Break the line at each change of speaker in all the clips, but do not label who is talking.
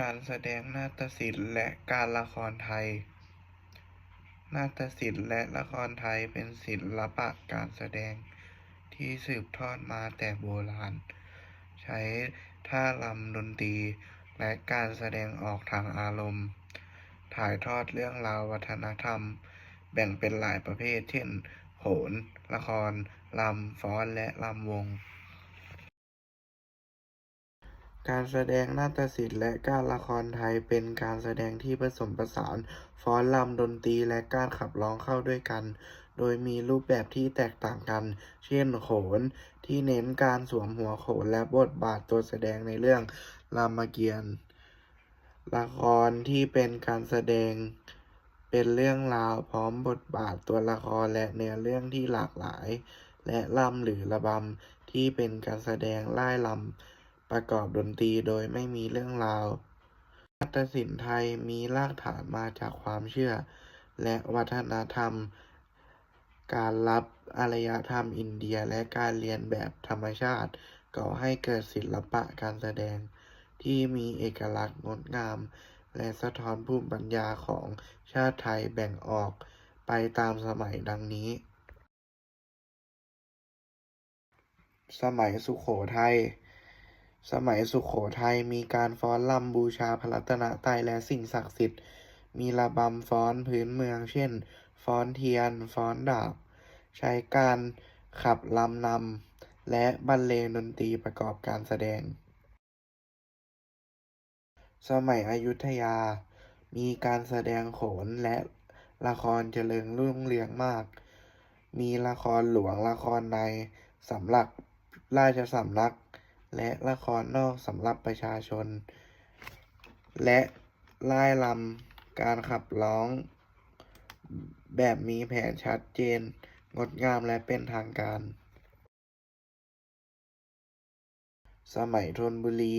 การแสดงนาฏศิลป์และการละครไทย นาฏศิลป์และละครไทยเป็นศิลปะการแสดงที่สืบทอดมาแต่โบราณ ใช้ท่ารำดนตรีและการแสดงออกทางอารมณ์ ถ่ายทอดเรื่องราววัฒนธรรม แบ่งเป็นหลายประเภท เช่น โขน ละครรำฟ้อน และรำวง การแสดงนาฏศิลป์และการละครไทยเป็นการแสดงที่ผสมผสานฟ้อนรำดนตรีและการขับร้องเข้าด้วยกัน โดยมีรูปแบบที่แตกต่างกัน เช่นโขน ที่เน้นการสวมหัวโขนและบทบาทตัวแสดงในเรื่องรามเกียรติ์ละครที่เป็นการแสดงเป็นเรื่องราวพร้อมบทบาทตัวละครและเนื้อเรื่องที่หลากหลาย และรำหรือระบำที่เป็นการแสดงร่ายรำ ประกอบดนตรีโดยไม่มีเรื่องราวนาฏศิลป์ไทยมีรากฐานมาจากความเชื่อ และวัฒนธรรม การรับอารยธรรมอินเดียและการเรียนแบบธรรมชาติก่อให้เกิดศิลปะการแสดง ที่มีเอกลักษณ์งดงาม และสะท้อนภูมิปัญญาของชาติไทยแบ่งออกไปตามสมัยดังนี้ สมัยสุโขทัย สมัยสุโขทัยมีการฟ้อนรำบูชาพระรัตนตรัยและสิ่งศักดิ์สิทธิ์ มีระบำฟ้อนพื้นเมือง เช่น ฟ้อนเทียน ฟ้อนดาบ ใช้การขับลำนำและบรรเลงดนตรีประกอบการแสดง สมัยอยุธยา มีการแสดงโขนและละครเจริญรุ่งเรืองมาก มีละครหลวงละครในสำหรับราชสำนัก และละครนอกสำหรับประชาชน และร่ายรำการขับร้อง แบบมีแผนชัดเจน งดงามและเป็นทางการ สมัยธนบุรี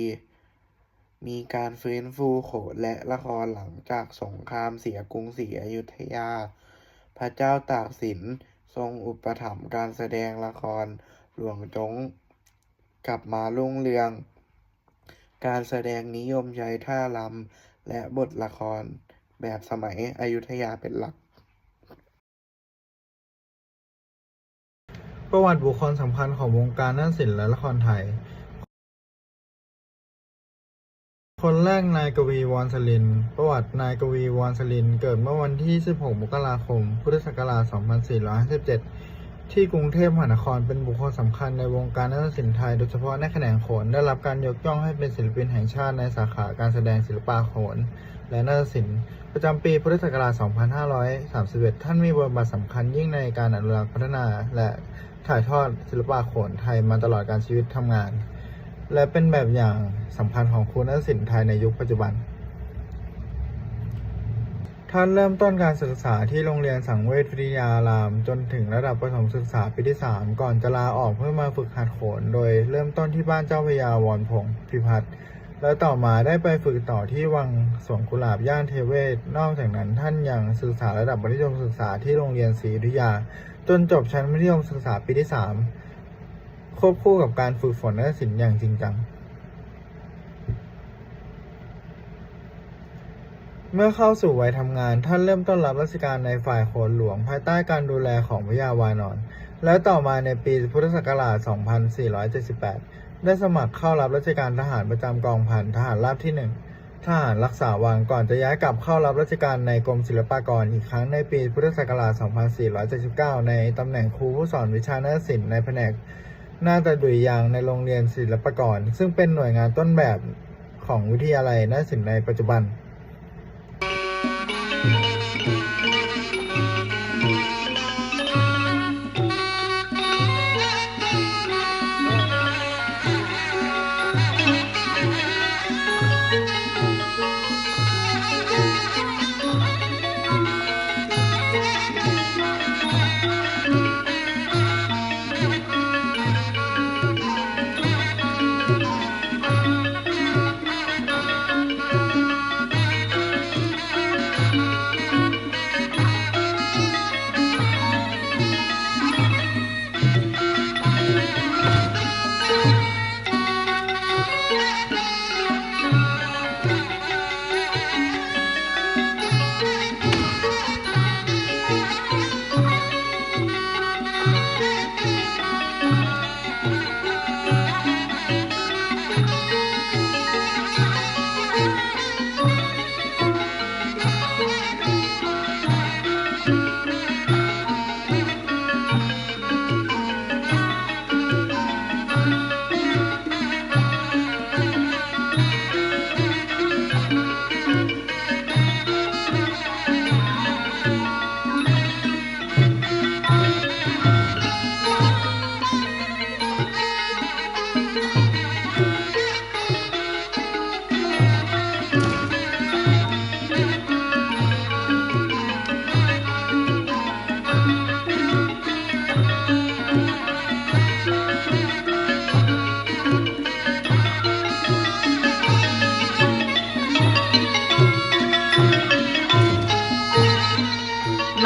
มีการฟื้นฟูโขนและละครหลังจากสงครามเสียกรุงศรีอยุธยา พระเจ้าตากสินทรงอุปถัมภ์การแสดงละครหลวงจง กลับมารุ่งเรือง การแสดงนิยมใช้ท่ารำและบทละครแบบสมัยอยุธยาเป็นหลัก
ประวัติบุคคลสำคัญของวงการนาฏศิลป์และละครไทย คนแรกนายกวีวรสลิน ประวัตินายกวีวรสลิน เกิดเมื่อวันที่ 16 มกราคม พุทธศักราช 2457 ที่กรุงเทพมหานครเป็นบุคคลสำคัญในวงการนาฏศิลป์ไทย โดยเฉพาะในแขนงโขนได้รับการยกย่องให้เป็นศิลปินแห่งชาติในสาขาการแสดงศิลปะโขน และนาฏศิลป์ประจำปีพุทธศักราช 2531 ท่านมีบทบาทสำคัญยิ่งในการอนุรักษ์พัฒนา และถ่ายทอดศิลปะโขนไทยมาตลอดการชีวิตทำงาน และเป็นแบบอย่างสำคัญของครูนาฏศิลป์ไทยในยุคปัจจุบัน ท่านเริ่มต้นการศึกษาที่โรงเรียนสังเวชวิทยาราม จนถึงระดับประถมศึกษาปีที่ 3 ก่อนจะลาออกเพื่อมาฝึกหัดโขน โดยเริ่มต้นที่บ้านเจ้าพยาวรพงศ์พิพัฒน์และต่อมาได้ไปฝึกต่อที่วังสวนกุหลาบย่านเทเวศ นอกจากนั้นท่านยังศึกษาระดับมัธยมศึกษาที่โรงเรียนศรีอยุธยา จนจบชั้นมัธยมศึกษาปีที่ 3 ควบคู่กับการฝึกฝนนาฏศิลป์อย่างจริงจัง เมื่อเข้าสู่วัยทำงาน ท่านเริ่มต้นรับราชการในฝ่ายโขนหลวง ภายใต้การดูแลของพระยาวานอน และต่อมาในปีพุทธศักราช 2478 ได้สมัครเข้ารับราชการทหารประจำกองพันทหารราบที่ 1 ทหารรักษาวังก่อนจะย้ายกลับเข้ารับราชการในกรมศิลปากรอีกครั้งในปีพุทธศักราช 2479 ในตำแหน่งครูผู้สอนวิชาหน้าศิลป์ในแผนกหน้าฏดุริยางในโรงเรียนศิลปากร ซึ่งเป็นหน่วยงานต้นแบบของวิทยาลัยหน้าศิลป์ในปัจจุบัน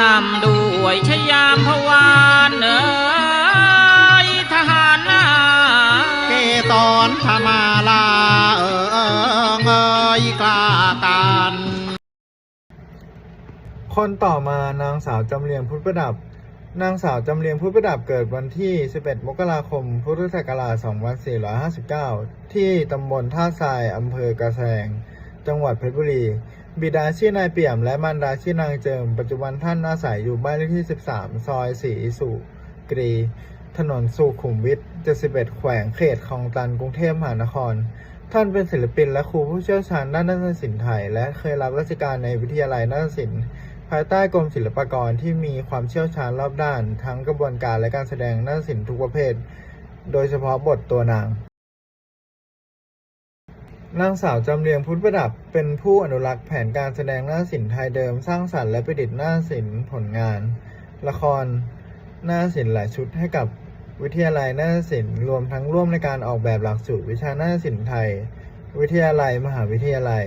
นำด้วยชยามพวานเอ๋ยทหารนา
เกตอนธมาลาเออเอยกล้าการ
คนต่อมานางสาวจำเรียงพุทธประดับ นางสาวจำเรียงพุทธประดับเกิดวันที่ 11 มกราคม พุทธศักราช 2459 ที่ตำบลท่าทรายอำเภอกระแสง จังหวัดเพชรบุรี บิดาชื่อนายเปี่ยมและมารดาชื่อนางเจิม ปัจจุบันท่านอาศัยอยู่บ้านเลขที่ 13 ซอยสีสุกรี ถนนสุขุมวิท 71 แขวงเขตคลองตันกรุงเทพมหานคร ท่านเป็นศิลปินและครูผู้เชี่ยวชาญด้านนาฏศิลป์ไทย และเคยรับราชการในวิทยาลัยนาฏศิลป์ภายใต้กรมศิลปากรที่มีความเชี่ยวชาญรอบด้าน ทั้งกระบวนการและการแสดงนาฏศิลป์ทุกประเภท โดยเฉพาะบทตัวนาง นางสาวจำเรียงพุทธประดับ เป็นผู้อนุรักษ์แผนการแสดงหน้าศิลป์ไทยเดิม สร้างสรรค์และประดิษฐ์หน้าศิลป์ผลงาน ละครหน้าศิลป์หลายชุดให้กับวิทยาลัยหน้าศิลป์รวมทั้งร่วมในการออกแบบหลักสูตรวิชาหน้าศิลป์ไทย วิทยาลัยมหาวิทยาลัย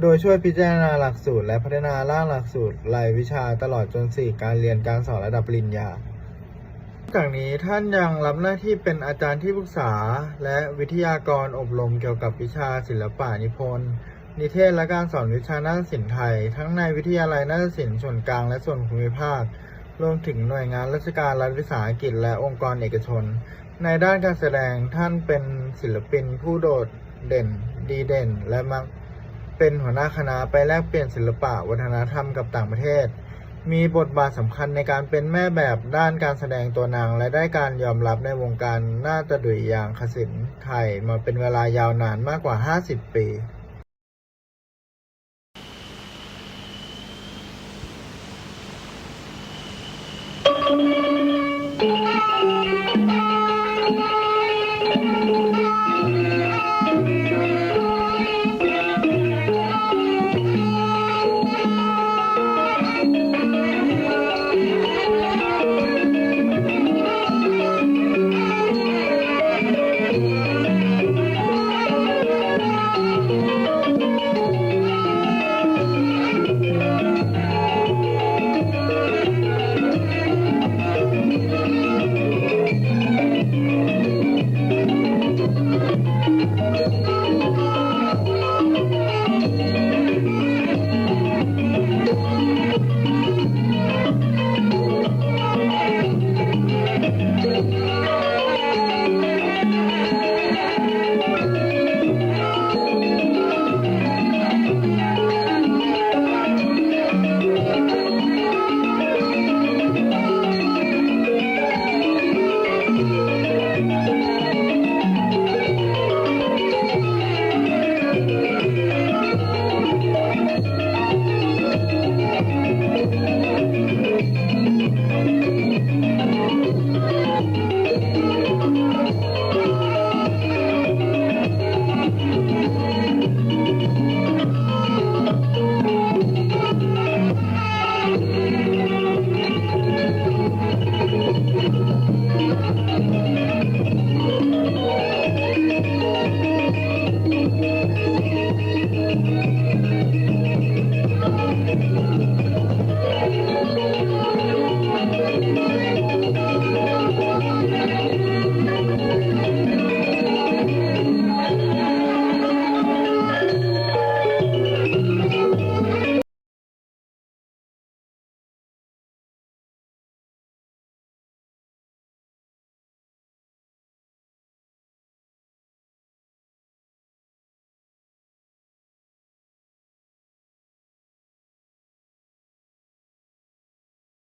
โดยช่วยพิจารณาหลักสูตร และพัฒนาร่างหลักสูตรรายวิชาตลอดจนสี่การเรียนการสอนระดับปริญญา จากนี้ท่านยังรับหน้าที่เป็นอาจารย์ที่ปรึกษา และวิทยากรอบรมเกี่ยวกับวิชาศิลปะนิพนธ์นิเทศและการสอนวิชานาฏศิลป์ไทย ทั้งในวิทยาลัยนาฏศิลป์ส่วนกลางและส่วนภูมิภาค รวมถึงหน่วยงานราชการรัฐวิสาหกิจและองค์กรเอกชน ในด้านการแสดงท่านเป็นศิลปินผู้โดดเด่น ดีเด่น และมักเป็นหัวหน้าคณะไปแลกเปลี่ยนศิลปะวัฒนธรรมกับต่างประเทศ มีบทบาทสำคัญในการเป็นแม่แบบด้านการแสดงตัวนาง และได้การยอมรับในวงการหน้าฏดุยอยางขสินไทยมาเป็นเวลายาวนานมากกว่า 50 ปี Thank you.